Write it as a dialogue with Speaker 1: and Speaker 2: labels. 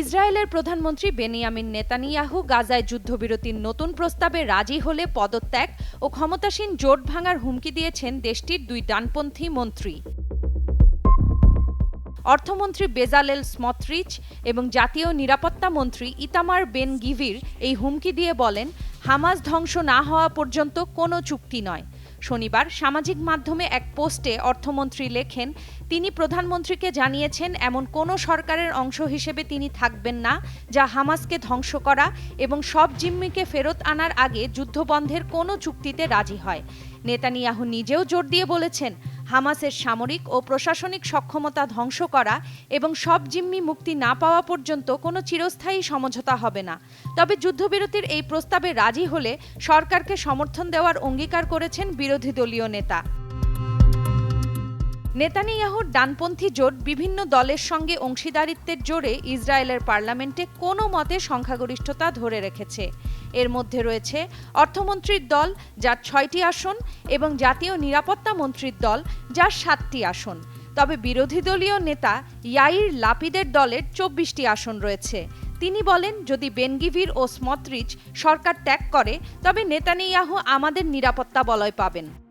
Speaker 1: ইসরায়েলের প্রধানমন্ত্রী Benjamin Netanyahu গাজায় যুদ্ধবিরতির নতুন প্রস্তাবে রাজি হলে পদত্যাগ ও ক্ষমতাসীন জোট ভাঙার হুমকি দিয়েছেন দেশটির দুই ডানপন্থী মন্ত্রী অর্থমন্ত্রী বেজালেল স্মত্রিচ এবং জাতীয় নিরাপত্তা মন্ত্রী ইতামার বেন গিভির এই হুমকি দিয়ে বলেন হামাজ ধ্বংস না হওয়া পর্যন্ত কোনো চুক্তি নয় শনিবার সামাজিক মাধ্যমে এক পোস্টে অর্থমন্ত্রী লেখেন তিনি প্রধানমন্ত্রীকে জানিয়েছেন এমন কোনো সরকারের অংশ হিসেবে তিনি থাকবেন না যা হামাসকে ধ্বংস করা এবং সব জিম্মিকে ফেরত আনার আগে যুদ্ধবন্ধের কোনো চুক্তিতে রাজি হয় নেতানিয়াহু নিজেও জোর দিয়ে বলেছেন হামাসের সামরিক ও প্রশাসনিক সক্ষমতা ধ্বংস করা এবং সব জিম্মি মুক্তি না পাওয়া পর্যন্ত কোনো চিরস্থায়ী সমঝোতা হবে না তবে যুদ্ধবিরতির এই প্রস্তাবে রাজি হলে সরকারকে সমর্থন দেওয়ার অঙ্গীকার করেছেন বিরোধী দলীয় নেতা নেতানিয়াহুর ডানপন্থী জোট বিভিন্ন দলের সঙ্গে অংশীদারিত্বের জোরে ইসরায়েলের পার্লামেন্টে কোনো মতে সংখ্যাগরিষ্ঠতা ধরে রেখেছে এর মধ্যে রয়েছে অর্থমন্ত্রীর দল যার ছয়টি আসন এবং জাতীয় নিরাপত্তা মন্ত্রীর দল যার সাতটি আসন তবে বিরোধী দলীয় নেতা ইয়াইর লাপিদের দলের চব্বিশটি আসন রয়েছে তিনি বলেন যদি বেনগিভির ও স্মত্রিচ সরকার ত্যাগ করে তবে নেতানিয়াহু আমাদের নিরাপত্তা বলয় পাবেন